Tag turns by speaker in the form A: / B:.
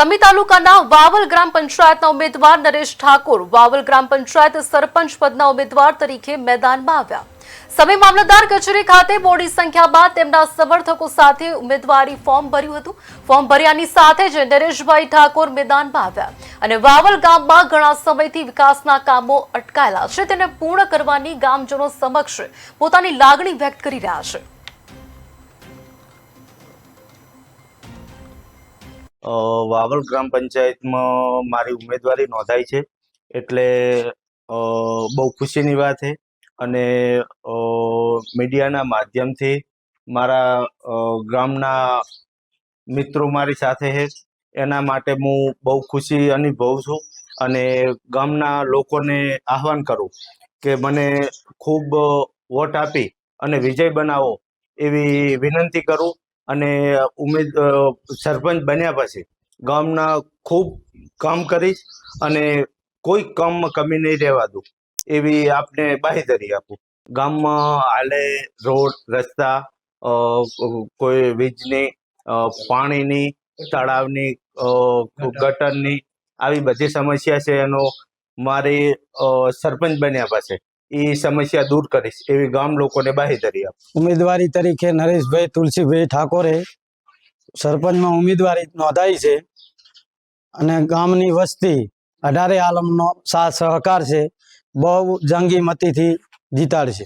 A: સમી તાલુકાના વાવલ ગ્રામ પંચાયતના ઉમેદવાર નરેશ ઠાકોર વાવલ ગ્રામ પંચાયત સરપંચ પદના ઉમેદવાર તરીકે મેદાનમાં આવ્યા. સમી મામલતદાર કચેરી ખાતે મોડી સંખ્યા બાદ તેમના સમર્થકો સાથે ઉમેદવારી ફોર્મ ભર્યું હતું. ફોર્મ ભર્યાની સાથે જ નરેશભાઈ ઠાકોર મેદાનમાં આવ્યા અને વાવલ ગામમાં ઘણા સમયથી વિકાસના કામો અટકાયેલા છે. તેને પૂર્ણ કરવાની ગામજનો સમક્ષ પોતાની લાગણી વ્યક્ત કરી રહ્યા છે.
B: વાવલ ગ્રામ પંચાયતમાં મારી ઉમેદવારી નોંધાઈ છે. એટલે બહુ ખુશીની વાત છે અને મીડિયાના માધ્યમથી મારા ગામના મિત્રો મારી સાથે છે એના માટે હું બહુ ખુશી અનુભવું છું અને ગામના લોકોને આહવાન કરું કે મને ખૂબ વોટ આપી અને વિજય બનાવો એવી વિનંતી કરું અને ઉમેદ સરપંચ બન્યા પછી ગામના ખૂબ કામ કરીશ અને કોઈ કામમાં કમી નહીં રહેવા દઉં એવી આપને બાહેધરી આપું. ગામમાં હાલે, રોડ, રસ્તા કોઈ વીજની પાણીની, તળાવની ગટરની આવી બધી સમસ્યા છે એનો મારી સરપંચ બન્યા પછી એ સમસ્યા દૂર કરીશ, એવી ગામ લોકોને બાહેધરી આપ.
C: ઉમેદવારી તરીકે નરેશભાઈ તુલસીભાઈ ઠાકોરે સરપંચમાં ઉમેદવારી નોંધાઈ છે અને ગામની વસ્તી અઢારે આલમનો સાથ સહકાર છે, બહુ જંગી મતીથી જીતાડશે.